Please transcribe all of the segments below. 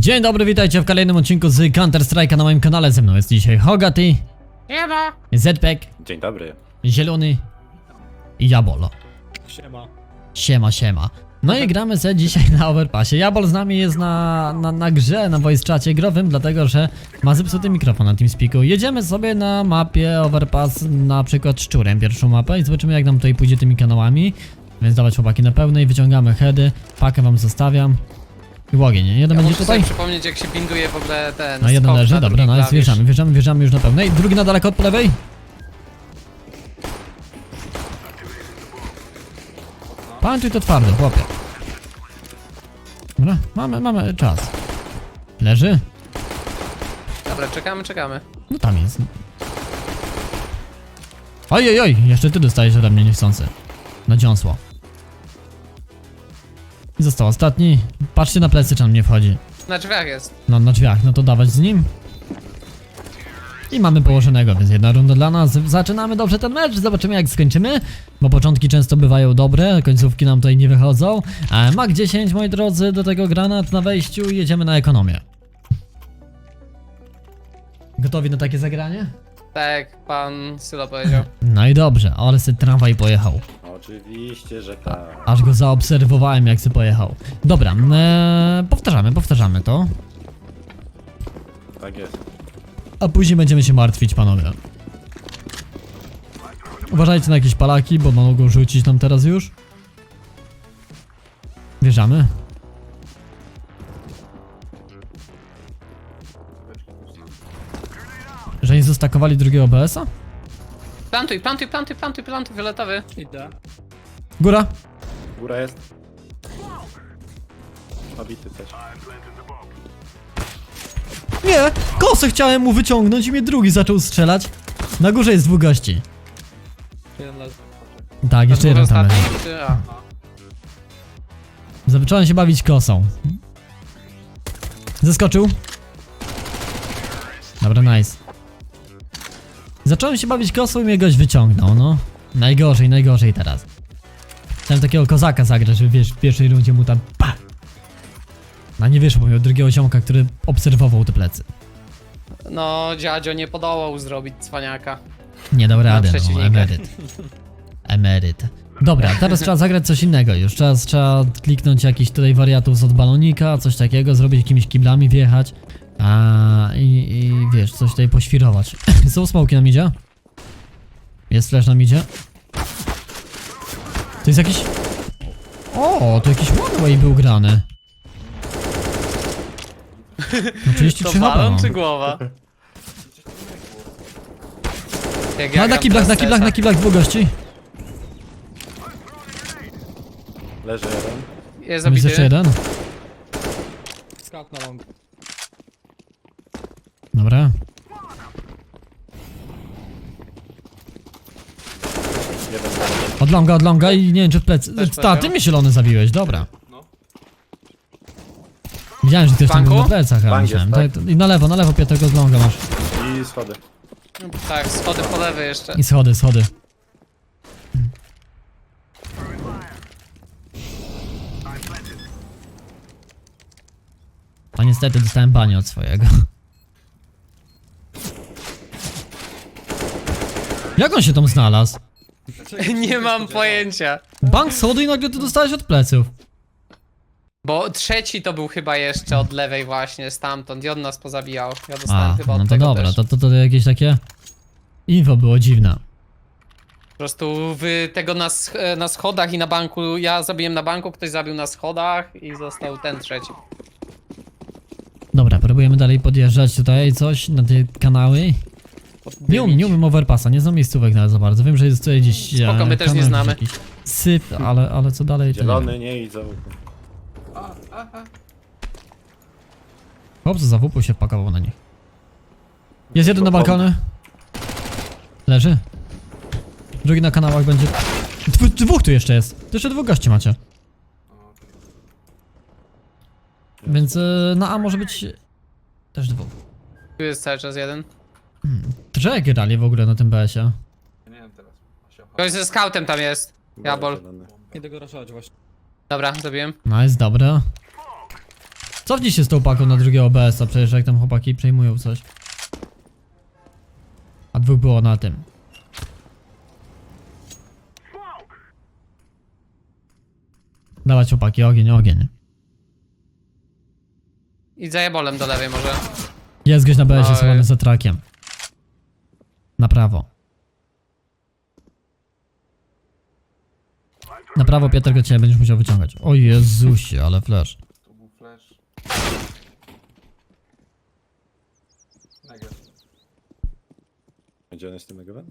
Dzień dobry, witajcie w kolejnym odcinku z Counter Strike'a na moim kanale. Ze mną jest dzisiaj Hogaty, Siema! Zpek, Dzień dobry. Zielony i Jabolo. Siema. Siema, siema. No i gramy sobie dzisiaj na Overpassie. Jabol z nami jest na, na, na grze, na voice czacie growym, dlatego że ma zepsuty mikrofon na TeamSpeaku. Jedziemy sobie na mapie Overpass, na przykład szczurem pierwszą mapę i zobaczymy jak nam tutaj pójdzie tymi kanałami. Więc dawać chłopaki na pełnej, wyciągamy heady, pakę wam zostawiam. I ogień, nie? Jeden Ja będzie muszę tutaj? sobie przypomnieć jak się binduje w ogóle ten No jeden skok leży, na dobra, drugi no jest, klawisz. wjeżdżamy, wjeżdżamy, wjeżdżamy już na pełnej. Drugi na daleko od po lewej. Panczuj to twardo, chłopie. Dobra, mamy, mamy czas. Leży? Dobra, czekamy, czekamy. No tam jest. Oj, oj, oj, jeszcze ty dostajesz ode mnie niechcący. Na dziąsło. I został ostatni. Patrzcie na plecy, czy on nie wchodzi. Na drzwiach jest. No na drzwiach, no to dawać z nim. I mamy położonego, więc jedna runda dla nas. Zaczynamy dobrze ten mecz, zobaczymy jak skończymy. Bo początki często bywają dobre, końcówki nam tutaj nie wychodzą. A Mag 10, moi drodzy, do tego granat na wejściu i jedziemy na ekonomię. Gotowi na takie zagranie? Tak jak pan Sylo powiedział. No i dobrze, ale se tramwaj pojechał. Oczywiście, że tak. Aż go zaobserwowałem jak se pojechał. Dobra, e, powtarzamy, powtarzamy to. Tak jest. A później będziemy się martwić, panowie. Uważajcie na jakieś palaki, bo mogą rzucić nam teraz już. Wjeżdżamy. Że nie zostakowali drugiego BS-a? Plantuj, plantuj, plantuj, plantuj, plantuj, fioletowy. Idę. Góra. Góra jest. Obity też. Nie! Kosę chciałem mu wyciągnąć i mnie drugi zaczął strzelać. Na górze jest dwóch gości. Jeden. Tak, jeszcze jeden tam leży. ostatni? Czy- a. Zacząłem się bawić kosą. Zeskoczył. Dobra, nice. Zacząłem się bawić kosą i mnie goś wyciągnął, no. Najgorzej, najgorzej teraz. Chciałem takiego kozaka zagrać, żeby wiesz, w pierwszej rundzie mu tam pa! No nie wyszło, bo miał drugiego ziomka, który obserwował te plecy. No, dziadzio nie podołał zrobić cwaniaka. Nie dał rady, no, przeciwnika. emeryt. Emeryt. Dobra, teraz trzeba zagrać coś innego już. Trzeba, trzeba kliknąć jakiś tutaj wariatów z od balonika, coś takiego, zrobić jakimiś kiblami, wjechać. A, i, I wiesz, coś tutaj poświrować. Są smoki na midzie? Jest flash na midzie? To jest jakiś... O, to jakiś one way był grany. No 33 To balon czy głowa? Jak No, na gram kiblach, na kiblach, na kiblach dwóch gości. Leży jeden. Jest jest jeszcze zabity. jeden. Skak na long. Dobra. Jeden. Od longa, od longa i nie wiem czy w plecy. Też Ta, ty mnie zielony zabiłeś, dobra. Widziałem, że ty już tam Banku? był na plecach, ale Bank myślałem. jest, Tak, I na lewo, na lewo Piotrek od longa masz. I schody. Tak, schody po lewej jeszcze. I schody, schody. A niestety dostałem banie od swojego. Jak on się tam znalazł? Nie mam pojęcia. Bank schody i nagle ty dostałeś od pleców. Bo trzeci to był chyba jeszcze od lewej właśnie, stamtąd i on nas pozabijał. Ja dostałem A, chyba od no to tego dobra, też. to, to, to jakieś takie... Info było dziwne. Po prostu w tego na, sch e, na schodach i na banku, ja zabiłem na banku, ktoś zabił na schodach i został ten trzeci. Dobra, próbujemy dalej podjeżdżać tutaj coś na te kanały. Nie, um, nie umiem overpassa, nie znam miejscówek nawet za bardzo. Wiem, że jest tutaj gdzieś. Spoko, e, my też nie znamy. jakiś Syp, ale, ale co dalej? To nie wiem. Zielony nie idą. Chłopcy za WP się wpakował na nich. Jest jeden na balkonie. Leży. Drugi na kanałach będzie. Dwu, dwóch tu jeszcze jest. To jeszcze dwóch gości macie. Więc e, na A może być też dwóch. Tu jest cały czas jeden. Trzech grali w ogóle na tym BS-ie. Ktoś ze scoutem tam jest. Jabol. Zielony. Idę go raszować właśnie. Dobra, zabiłem. Nice, dobra. Cofnij się z tą paką na drugiego OBS-a, przecież jak tam chłopaki przejmują coś. A dwóch było na tym. Dawać chłopaki, ogień, ogień. I za jebolem do lewej może. Jest goś na BS-ie Oj. schowany za trakiem. Na prawo. Na prawo Piotr go ciebie będziesz musiał wyciągać. O Jezusie, ale flash. Tu był flash. Gdzie on jest tym negewen?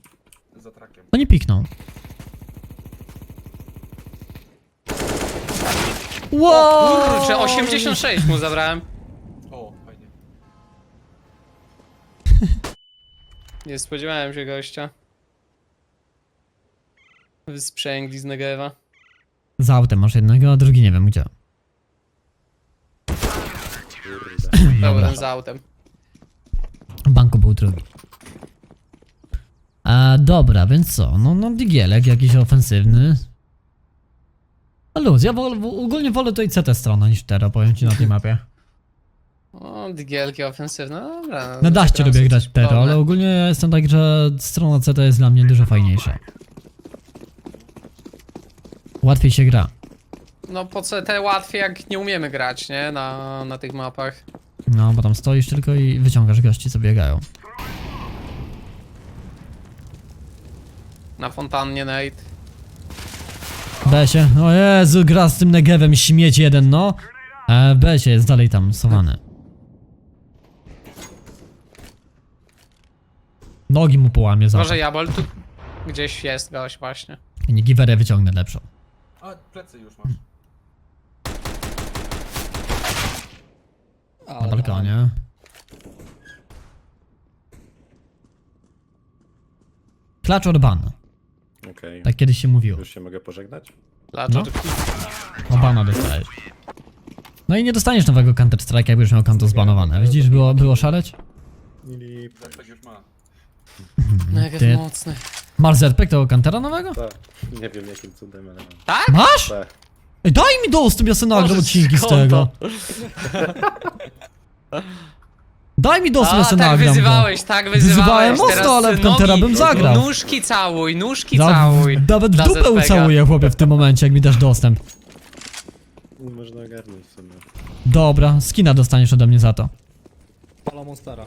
Za trakiem. No nie piknął. Wow! Kurczę, 86 mu zabrałem. O, fajnie. Nie spodziewałem się gościa. Wysprzęgli z Negewa. Za autem masz jednego, a drugi nie wiem gdzie. Pełen z autem. W banku był drugi. A dobra, więc co? No, no digielek jakiś ofensywny. A luz, ja wol, ogólnie wolę tutaj CT stronę niż Tero, powiem ci na tej mapie. O, digielki ofensywne, no dobra. Na daście Teraz lubię grać Tero, ale ogólnie ja jestem tak, że strona CT jest dla mnie dużo fajniejsza. Łatwiej się gra. No po co te łatwiej jak nie umiemy grać, nie? Na, na tych mapach. No, bo tam stoisz tylko i wyciągasz gości, co biegają. Na fontannie Nate. Besie, o Jezu, gra z tym negewem, śmieć jeden, no. E, Besie jest dalej tam sowany. Nogi mu połamie za. Może Jabol tu gdzieś jest gość właśnie. Nie, giwerę wyciągnę lepszą. A, plecy już masz. Na balkonie. Klacz Orban. Okej. Tak kiedyś się mówiło. Już się mogę pożegnać? Dlaczego? Obana dostajesz. No i nie dostaniesz nowego Counter Strike'a, jak będziesz miał konto zbanowane. Widzisz, było, było szaleć? Zepek już ma. Negew Ty- mocny. Masz tego Countera nowego? Tak. Nie wiem jakim cudem, ale mam. Tak? Masz? Tak. Ej, daj mi dostęp, ja sobie nagram Boże, odcinki z skąd tego. Daj mi dostęp, ja A, sobie tak nagram go. wyzywałeś, tak wyzywałeś. Wyzywałem mocno, Teraz ale w nogi, bym zagrał. Nóżki całuj, nóżki Da- całuj. Nawet w dla dupę ucałuję chłopie w tym momencie, jak mi dasz dostęp. Można ogarnąć w sumie. Dobra, skina dostaniesz ode mnie za to. Pala Monstera.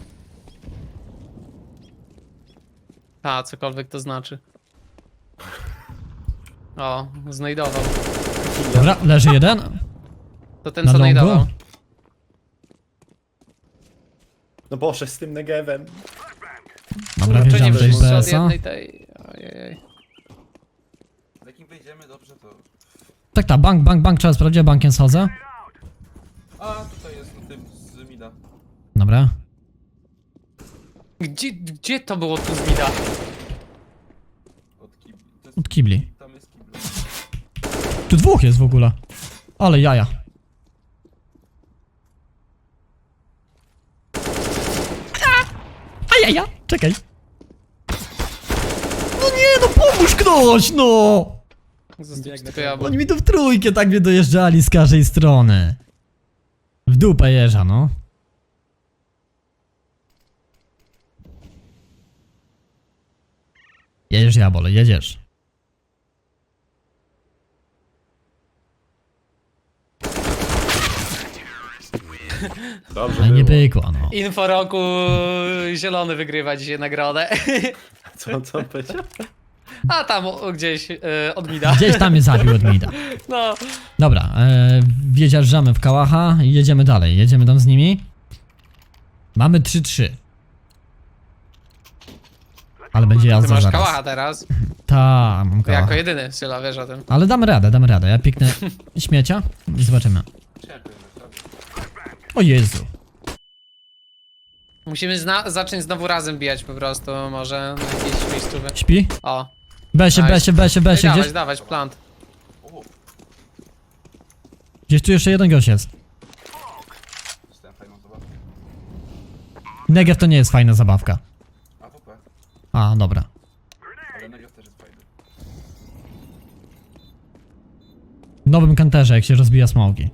A, cokolwiek to znaczy. O, znajdował. Dobra, leży jeden. To ten Na co longu? znajdował. No Boże, z tym negewem. Dobra, wiedziałem, nie że jest wszyscy od BS-a. jednej tej... Ojej. Jak im wejdziemy dobrze, to... Tak, tak, bank, bank, bank, trzeba sprawdzić, bankiem schodzę. Gdzie, gdzie to było tu z mida? Od kibli. To jest, Od kibli. tam jest kibla. Tu dwóch jest w ogóle. Ale jaja. A jaja, czekaj. No nie, no pomóż ktoś, no! Biegnę tylko ja, bo... Oni mi tu w trójkę tak mnie dojeżdżali z każdej strony. W dupę jeża, no. Jedziesz, Jabole, jedziesz. Dobrze No i nie było. pykło, no. Info roku zielony wygrywa dzisiaj nagrodę. Co, co on powiedział? A tam o, gdzieś e, od mida. Gdzieś tam mnie zabił od mida. No. Dobra, e, wiedziarżamy w kałacha i jedziemy dalej. Jedziemy tam z nimi. Mamy 3-3. Ale będzie Ty jazda masz zaraz. kałacha teraz. Ta, mam To jako kałacha. jedyny Syla, wiesz o tym. Ale damy radę, damy radę. Ja piknę śmiecia i zobaczymy. O Jezu. Musimy zna- zacząć znowu razem bijać po prostu, może na jakiejś miejscówce. Śpi? O, Besie, Nice. besie, besie, besie. dawać, Gdzieś, dawać, plant. O, gdzieś tu jeszcze jeden gość jest. Negev to nie jest fajna zabawka. A, dobra. W nowym kanterze, jak się rozbija smogi.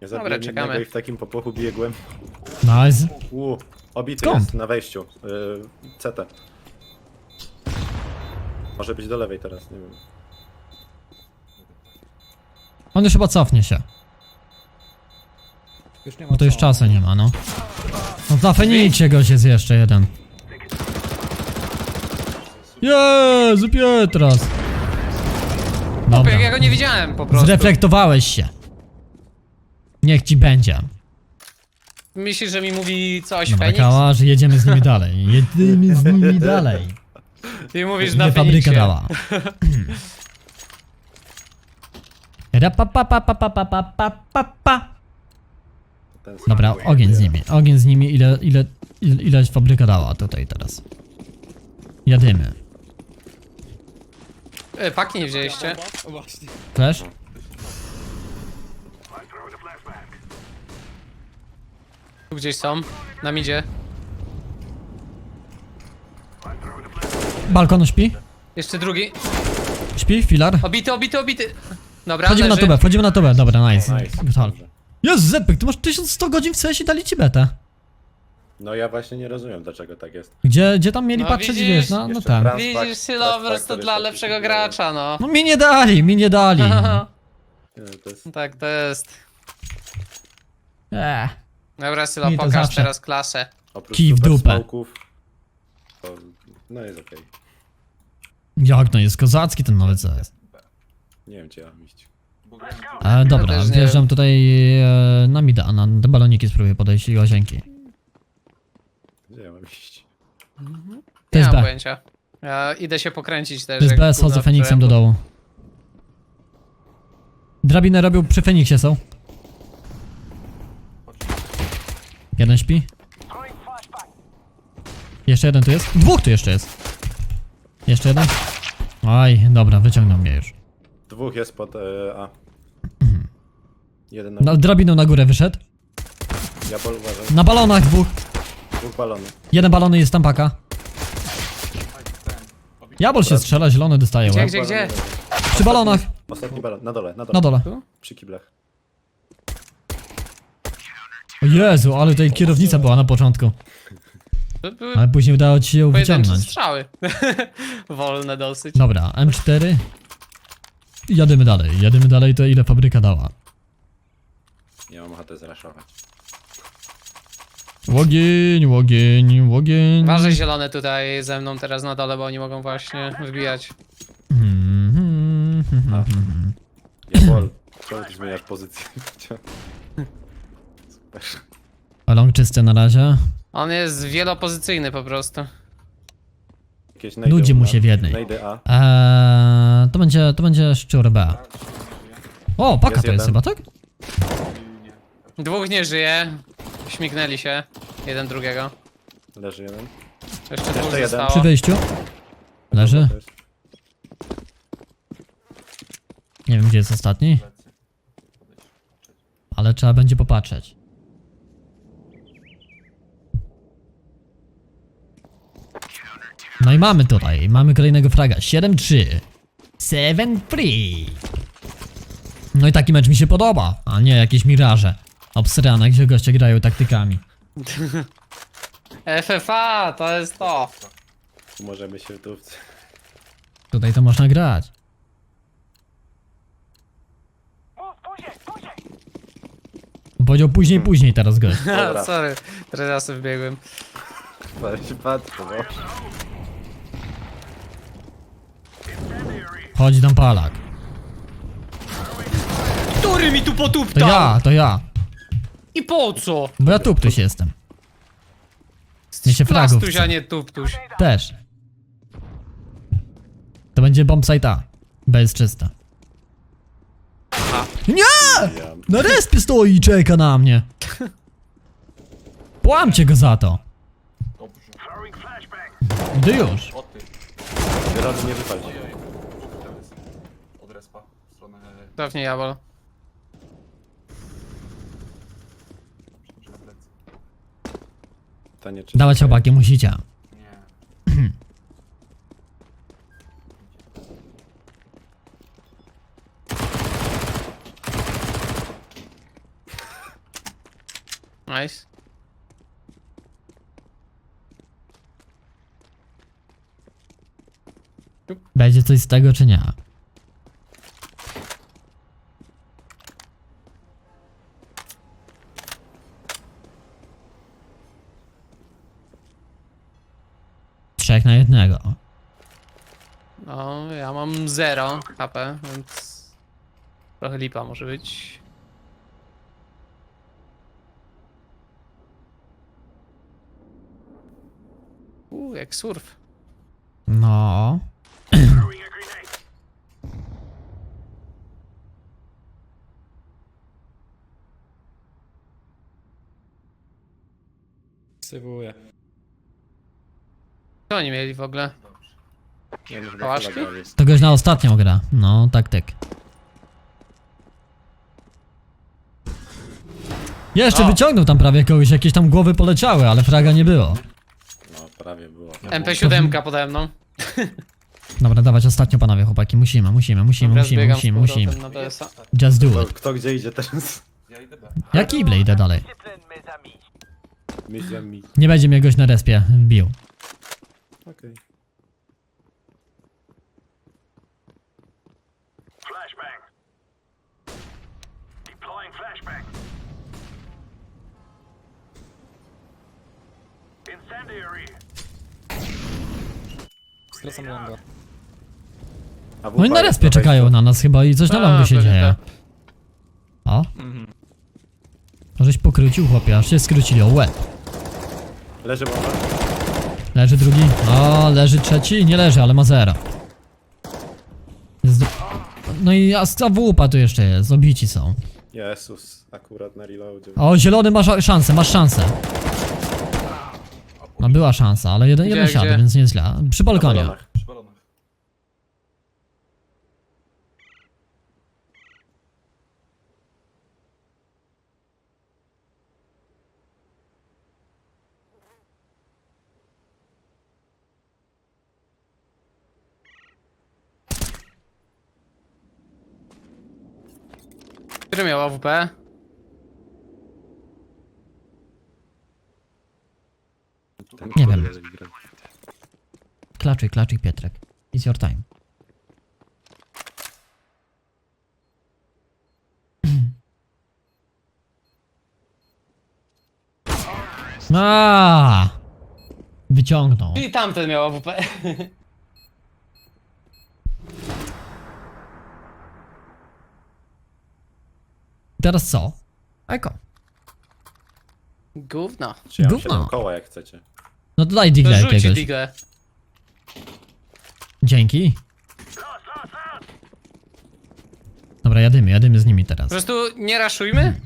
Ja Dobra, czekamy. i w takim popłochu biję głęb. Nice. Uuu, obity Skąd? jest na wejściu. Yy, CT. Może być do lewej teraz, nie wiem. On już chyba cofnie się. Już nie ma bo to już czasu nie ma, no. No zafenijcie goś jest jeszcze jeden. Jezu, Pietras. Dobra. Ja go nie widziałem po prostu. Zreflektowałeś się. Niech ci będzie. Myślisz, że mi mówi coś Dobra, Feniks? kała, że jedziemy z nimi dalej. Jedziemy z nimi dalej. Ty mówisz na Nie fabryka Feniksie. dała. Rapapapapapapapapa. Ten sam. Dobra, ogień z nimi. Ogień z nimi. Ile, ile, ile, ile fabryka dała tutaj teraz. Jadymy. E, Paki nie wzięliście. Właśnie. Flash? Tu gdzieś są. Na midzie. Balkon śpi? Jeszcze drugi. Śpi? Filar? Obity, obity, obity. Dobra, Wchodzimy na leży. tubę, wchodzimy na tubę. Dobra, nice. Nice. Dobrze. Jest Zepek, ty masz 1100 godzin w CS i dali ci betę. No ja właśnie nie rozumiem dlaczego tak jest. Gdzie, gdzie tam mieli No patrzeć, widzisz, wiesz, no, no jeszcze brak. Widzisz, Transfact- Sylovers to dla lepszego gracza, no. No mi nie dali, mi nie dali. Nie, no to jest... tak to jest. Eee. Dobra, Mi to pokaż zawsze. teraz klasę. Oprócz Kij w super dupę. smoków, to... No jest okej. Jak no, jest kozacki ten nowy CS. Nie wiem gdzie ja mam iść. E, dobra, też nie wjeżdżam tutaj e, na mida, a na te baloniki spróbuję podejść i łazienki. Gdzie ja mam iść? To Nie jest mam B. pojęcia. Ja idę się pokręcić też. To jest jak B, gówno schodzę Feniksem do dołu. Drabinę robił przy Feniksie są. Jeden śpi. Jeszcze jeden tu jest. Dwóch tu jeszcze jest. Jeszcze jeden. Oj, dobra, wyciągnął mnie już. Dwóch jest pod e, A. Jeden na... Na, drabiną na górę wyszedł. Jabol uważaj. Na balonach dwóch. Dwóch balonów. Jeden balony jest tam paka. Jabol się strzela, zielony dostaje Gdzie, łeb. gdzie, gdzie? Przy balonach. Ostatni balon. Na dole, na dole. Na dole. Przy kiblach. O Jezu, ale tutaj kierownica była na początku. To były Ale później udało ci się ją pojedyncze wyciągnąć. strzały. Wolne dosyć. Dobra, M4. I jadymy dalej. Jadymy dalej, to ile fabryka dała. Nie mam ochoty zraszować. Łogień, łogień, łogień. Uważaj zielone tutaj ze mną teraz na dole, bo oni mogą właśnie wybijać. Hmm, hmm, hmm, hmm, hmm. Jabol, czemu ty zmieniasz pozycję? Super. A long czysty na razie. On jest wielopozycyjny po prostu. Jakieś najdę Nudzi mu się w jednej. Najdę A. Eee, to będzie, to będzie szczur B. O, paka Jest to jest jeden. chyba, tak? Dwóch nie żyje. Śmignęli się. Jeden drugiego. Leży jeden. Jeszcze dwóch jeden. zostało. Przy wyjściu. Leży. To jest- Nie wiem, gdzie jest ostatni. Ale trzeba będzie popatrzeć. No i mamy tutaj, mamy kolejnego fraga. 7-3. 7-3. No i taki mecz mi się podoba, a nie jakieś miraże. Obsrane, gdzie goście grają taktykami. FFA, to jest to. Możemy się tu... Tutaj to można grać. Powiedział później, później teraz gość. Dobra. Sorry, teraz ja sobie wbiegłem. Patrz, patrz, to no. Chodzi tam palak. Który mi tu To potuptał? ja, to ja. I po co? Bo ja tuptuś jestem. Nie się fragów Plastuś, a nie tuptuś. Też. To będzie bombsite A. B jest czysta. Nie! Na respie stoi i czeka na mnie. Płamcie go za to. Dobrze. Gdy już. O ty. Nie jest. Od respa. W stronę... Przepraszam, plecy. Pytanie, czy... Dawać obakie musicie. Nie. Nice. Będzie coś z tego czy nie? Trzech na jednego. No, ja mam 0 HP, więc trochę lipa może być. Uuu, jak surf. No. Co oni mieli w ogóle? Pałaszki? To goś na ostatnią gra. No, taktyk. Jeszcze O. wyciągnął tam prawie kogoś, jakieś tam głowy poleciały, ale fraga nie było. No, prawie było. MP7 pode mną. Dobra, dawać ostatnio panowie chłopaki, musimy, musimy, musimy, Dobra, musimy, z musimy, powrotem musimy. na. Just do Kto, it. kto gdzie idzie teraz? Ja idę B. Ja kible idę dalej. Nie będzie mnie goś na respie bił. Okej. Skracam longa. A No i na respie czekają na nas chyba i coś na A, longu się pewnie dzieje. tak. O. Żeś pokrócił chłopie, aż się skrócili o łeb. Leży bomba? Leży drugi. O, leży trzeci. Nie leży, ale ma zero. Jest... do- No i AWP tu jeszcze jest, obici są. Jezus, akurat na reloadzie. O, zielony masz szansę, masz szansę. No była szansa, ale jeden, jeden Gdzie, siadł, gdzie? więc. Przy balkonie. balonach. Przy balonach. Który miał AWP? Ten Nie wiem. Klaczyk, klaczyk Pietrek. It's your time. A, Wyciągnął. I tamten miał AWP. Teraz co? Eko. Gówno. Gówno. 7 koła jak chcecie. No to daj digla rzuci jakiegoś. digle. Dzięki. Dobra, jadymy, jadymy z nimi teraz. Po prostu nie raszujmy?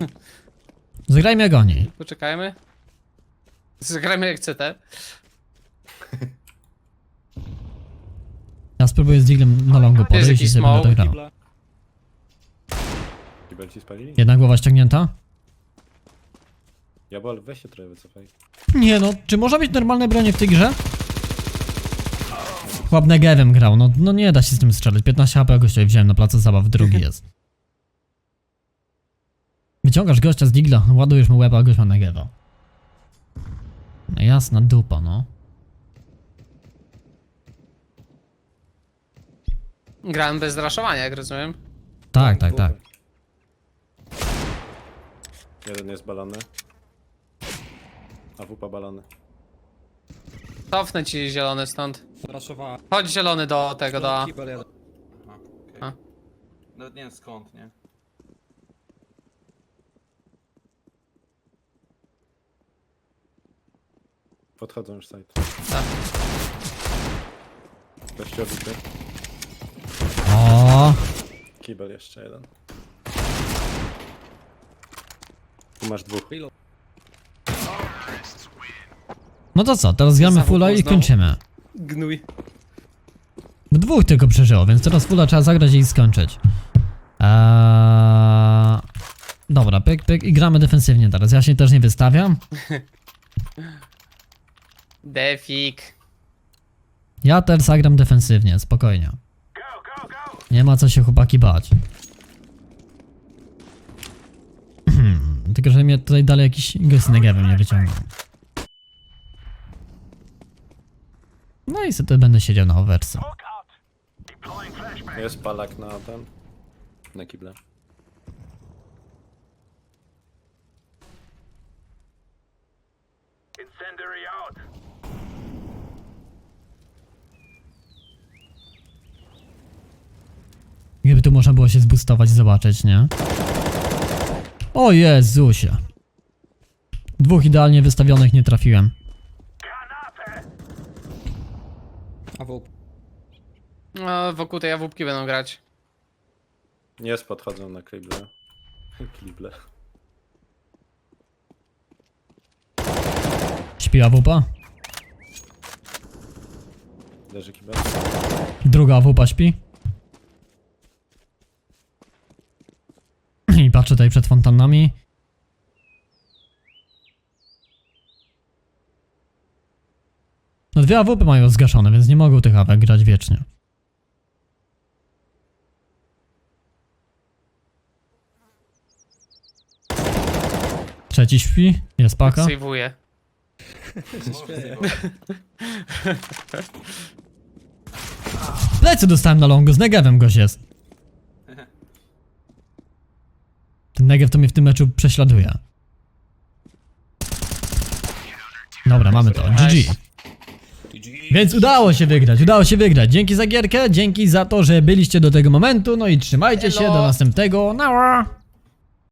Zagrajmy jak oni. Poczekajmy. Zagrajmy jak CT. Ja spróbuję z diglem na longu podejść i jakiś sobie będę smoke, grał. Kibla. Kibel ci spalili? Jedna głowa ściągnięta? Jabol, weź się trochę wycofaj. Nie no, czy można mieć normalne bronie w tej grze? Chłop Negevem grał, no, no nie da się z tym strzelać. 15 HP gościa wziąłem na placu zabaw, drugi jest. Wyciągasz gościa z digla, ładujesz mu łeb, a gość ma Negewa. No jasna dupa, no. Grałem bez raszowania, jak rozumiem. Tak, tak, tak. Jeden jest balony. A wupa balony. Cofnę ci zielony stąd. Chodź zielony do tego, do A. Kibel jeden. A, okej. A. Nawet nie wiem skąd, nie? Podchodzą już site. Tak. Gościu obity. O, Kibel jeszcze jeden. Tu masz dwóch. No to co, teraz gramy fulla i kończymy. Gnój. W dwóch tylko przeżyło, więc teraz fulla trzeba zagrać i skończyć. Eee... Dobra, pyk, pyk i gramy defensywnie teraz. Ja się też nie wystawiam. Defik. Ja też zagram defensywnie, spokojnie. Nie ma co się chłopaki bać. Tylko tylko że mnie tutaj dalej jakiś gość z Negevem nie wyciągnął. No i sobie będę siedział na oversu. Jest palak na ten. Na kible. Gdyby tu można było się zbustować, zobaczyć, nie? O Jezusie. Dwóch idealnie wystawionych nie trafiłem. A w No, wokół tej jawówki będą grać. Jest, podchodzą na kible. Kible. Śpi AWP? Leży kibel. Druga AWP śpi? I patrzę tutaj przed fontannami. No dwie AWP mają zgaszone, więc nie mogą tych AWP grać wiecznie. Trzeci śpi, jest paka. Sejwuję. Plecy dostałem na longu, z Negevem goś jest. Ten Negev to mnie w tym meczu prześladuje. Dobra, mamy to. GG. Więc udało się wygrać, udało się wygrać. Dzięki za gierkę, dzięki za to, że byliście do tego momentu. No i trzymajcie się, do następnego. Nara!